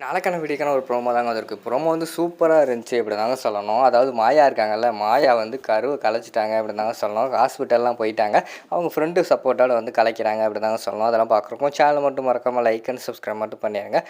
நாளைக்கான வீடியோக்கான ஒரு ப்ரோமோ தாங்க வந்திருக்கு. ப்ரோமோ வந்து சூப்பராக இருந்துச்சு இப்படி தாங்க சொல்லணும். அதாவது மாயா இருக்காங்கல்ல மாயா வந்து கருவை கலைச்சிட்டாங்க அப்படி தாங்க சொல்லணும் ஹாஸ்பிட்டல்லாம் போயிட்டாங்க. அவங்க ஃப்ரெண்டு சப்போர்ட்டால் வந்து கலைக்கிறாங்க அப்படி தாங்க சொல்லணும். அதெல்லாம் பார்க்குறப்போ சேனல் மட்டும் மறக்காமல் லைக் அண்ட் சப்ஸ்கிரைப் மட்டும் பண்ணிடுங்க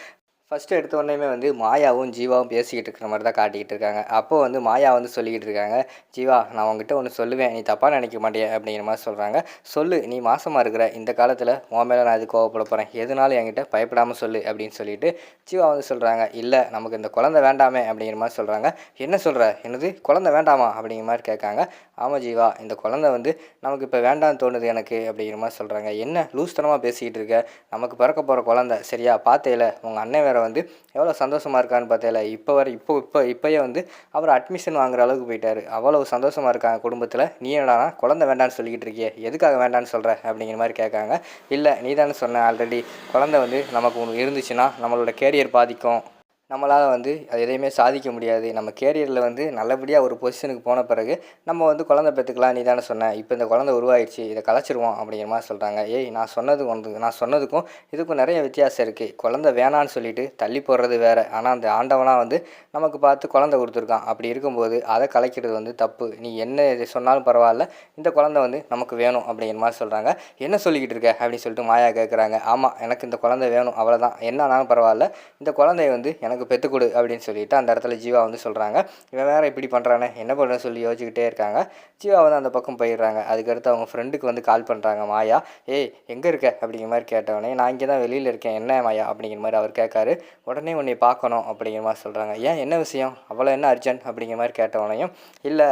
ஃபஸ்ட்டு எடுத்த உடனே வந்து மாயாவும் ஜீவாவும் பேசிக்கிட்டு இருக்கிற மாதிரி தான் காட்டிக்கிட்டு இருக்காங்க. அப்போ வந்து மாயா வந்து சொல்லிக்கிட்டு இருக்காங்க ஜீவா நான் உங்ககிட்ட ஒன்று சொல்லுவேன் நீ தப்பாக நினைக்க மாட்டேன் அப்படிங்கிற மாதிரி சொல்கிறாங்க சொல்லு நீ மாசமாக இருக்கிற இந்த காலத்தில் உன் மேலே நான் இது கோவப்பட போகிறேன் எதுனாலும் என்கிட்ட பயப்படாமல் சொல்லு அப்படின்னு சொல்லிட்டு ஜீவா வந்து சொல்கிறாங்க இல்லை நமக்கு இந்த குழந்தை வேண்டாமே அப்படிங்கிற மாதிரி சொல்கிறாங்க என்ன சொல்கிற என்னது? குழந்தை வேண்டாமா? அப்படிங்கிற மாதிரி கேட்காங்க. ஆமாம் ஜீவா இந்த குழந்தை வந்து நமக்கு இப்போ வேண்டாம்னு தோணுது எனக்கு அப்படிங்கிற மாதிரி சொல்கிறாங்க என்ன லூஸ்தனமாக பேசிக்கிட்டு இருக்க? நமக்கு பிறக்க போகிற குழந்தை. சரியா? பார்த்தேல. உங்கள் அண்ணன் வேற வந்து எவ்வளோ சந்தோஷமாக இருக்கான்னு பார்த்தேல. இப்போ வர இப்போ இப்போ இப்போயே வந்து அவர் அட்மிஷன் வாங்குற அளவுக்கு போயிட்டார். அவ்வளோ சந்தோஷமாக இருக்காங்க குடும்பத்தில். நீ என்னடானா குழந்தை வேண்டான்னு சொல்லிக்கிட்டு இருக்கியே. எதுக்காக வேண்டான்னு சொல்கிற அப்படிங்கிற மாதிரி கேட்காங்க. இல்லை நீ தானே சொன்ன ஆல்ரெடி குழந்தை வந்து நமக்கு ஒன்று இருந்துச்சுன்னா நம்மளோட கேரியர் பாதிக்கும். நம்மளால் வந்து அது எதையுமே சாதிக்க முடியாது. நம்ம கேரியரில் வந்து நல்லபடியாக ஒரு பொசிஷனுக்கு போன பிறகு நம்ம வந்து குழந்தை பெற்றுக்கலாம் நீ தானே சொன்ன. இப்போ இந்த குழந்தை உருவாயிடுச்சு இதை கலைச்சிருவோம் அப்படிங்கிற மாதிரி சொல்கிறாங்க ஏய் நான் சொன்னது வந்து நான் சொன்னதுக்கும் இதுக்கும் நிறைய வித்தியாசம் இருக்குது குழந்தை வேணான்னு சொல்லிட்டு தள்ளி போடுறது வேறு. ஆனால் அந்த ஆண்டவனாக வந்து நமக்கு பார்த்து குழந்தை கொடுத்துருக்கான். அப்படி இருக்கும்போது அதை கலைக்கிறது வந்து தப்பு. நீ என்ன இதை சொன்னாலும் பரவாயில்ல. இந்த குழந்தை வந்து நமக்கு வேணும் அப்படிங்கிற மாதிரி சொல்கிறாங்க என்ன சொல்லிக்கிட்டு இருக்க? அப்படின்னு சொல்லிட்டு மாயா கேட்குறாங்க ஆமாம் எனக்கு இந்த குழந்தை வேணும். அவ்வளோதான் என்ன ஆனாலும் பரவாயில்ல. இந்த குழந்தைய வந்து எனக்கு பெற்றுக் கொடு அப்படின்னு சொல்லிட்டு அந்த இடத்துல ஜீவா வந்து சொல்கிறாங்க இவன் வேறு இப்படி பண்ணுறானே என்ன பண்ணுறேன்னு சொல்லி யோசிச்சுக்கிட்டே இருக்காங்க. ஜீவா வந்து அந்த பக்கம் போயிடுறாங்க. அதுக்கடுத்து அவங்க ஃப்ரெண்டுக்கு வந்து கால் பண்ணுறாங்க மாயா ஏய் எங்கே இருக்க? அப்படிங்கிற மாதிரி கேட்டவொடனே நான் இங்கே தான் வெளியில் இருக்கேன். என்ன மாயா? அப்படிங்கிற மாதிரி அவர் கேட்காரு. உடனே உன்னை பார்க்கணும் அப்படிங்கிற மாதிரி சொல்கிறாங்க ஏன்? என்ன விஷயம்? அவ்வளோ என்ன அர்ஜென்ட்? அப்படிங்கிற மாதிரி கேட்டவனையும் இல்லை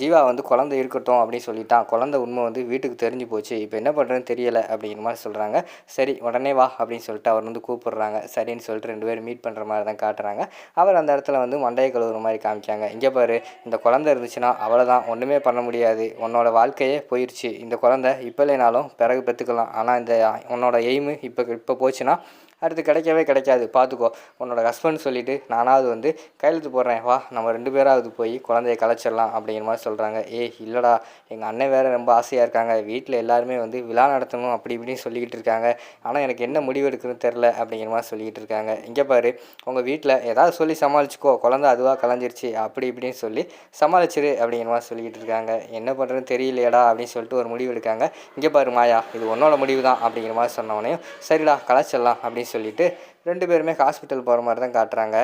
ஜீவா வந்து குழந்தை இருக்கட்டும் அப்படின்னு சொல்லிட்டான். குழந்தை உண்மை வந்து வீட்டுக்கு தெரிஞ்சு போச்சு. இப்போ என்ன பண்ணுறதுன்னு தெரியலை அப்படிங்கிற மாதிரி சொல்கிறாங்க சரி உடனே வா அப்படின்னு சொல்லிட்டு அவர் வந்து கூப்பிடுறாங்க. சரின்னு சொல்லிட்டு ரெண்டு பேரும் மீட் பண்ணுற மாதிரி தான் காட்டுறாங்க. அவர் அந்த இடத்துல வந்து மண்டையை கழுவுற மாதிரி காமிச்சாங்க இங்கே பாரு இந்த குழந்தை இருந்துச்சுன்னா அவ்வளோதான் ஒன்றுமே பண்ண முடியாது. உன்னோட வாழ்க்கையே போயிடுச்சு இந்த குழந்தை இப்போ இல்லைனாலும் பிறகு பெற்றுக்கலாம் ஆனால் இந்த உன்னோட எய்மு இப்போ இப்போ போச்சுன்னா அடுத்து கிடைக்கவே கிடைக்காது. பார்த்துக்கோ உன்னோட ஹஸ்பண்ட் சொல்லிவிட்டு நானாவது வந்து கையெழுத்து போடுறேன். வா நம்ம ரெண்டு பேராவது போய் குழந்தைய கலைச்சிடலாம். அப்படிங்கிற மாதிரி சொல்கிறாங்க ஏய் இல்லைடா எங்கள் அண்ணன் வேறு ரொம்ப ஆசையாக இருக்காங்க. வீட்டில் எல்லாருமே வந்து விழா நடத்தணும். அப்படி இப்படின்னு சொல்லிக்கிட்டு இருக்காங்க. ஆனால் எனக்கு என்ன முடிவு எடுக்கணும்னு தெரில அப்படிங்கிற மாதிரி சொல்லிக்கிட்டு இருக்காங்க. இங்கே பாரு உங்கள் வீட்டில் ஏதாவது சொல்லி சமாளிச்சுக்கோ. குழந்தை அதுவாக கலைஞ்சிருச்சு. அப்படி இப்படின்னு சொல்லி சமாளிச்சிரு அப்படிங்கிற மாதிரி சொல்லிக்கிட்டு இருக்காங்க. என்ன பண்ணுறதுன்னு தெரியலையடா அப்படின்னு சொல்லிட்டு ஒரு முடிவு எடுக்காங்க. இங்கே பாரு மாயா இது உன்னோட முடிவு தான் அப்படிங்கிற மாதிரி சொன்னவனையும் சரிடா கலைச்சிடலாம். அப்படின்னு சொல்லிட்டு ரெண்டு பேருமே ஹாஸ்பிட்டல் போகிற மாதிரி தான் காட்டுறாங்க.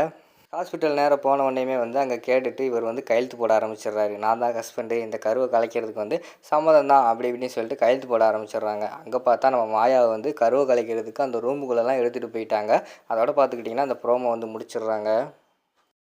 ஹாஸ்பிட்டல் நேரம் போன உடனேயுமே வந்து அங்கே கேட்டுட்டு இவர் வந்து கையெழுத்து போட ஆரம்பிச்சிடுறாரு. நான் தான் ஹஸ்பண்டு இந்த கருவை கலைக்கிறதுக்கு வந்து சம்மதம் தான் அப்படி இப்படின்னு சொல்லிட்டு கையெழுத்து போட ஆரம்பிச்சிடுறாங்க. அங்கே பார்த்தா நம்ம மாயாவை வந்து கருவை கலைக்கிறதுக்கு அந்த ரூமுக்குள்ளெல்லாம் எடுத்துகிட்டு போயிட்டாங்க. அதோட பார்த்துக்கிட்டிங்கன்னா அந்த ப்ரோமோ வந்து முடிச்சிடுறாங்க.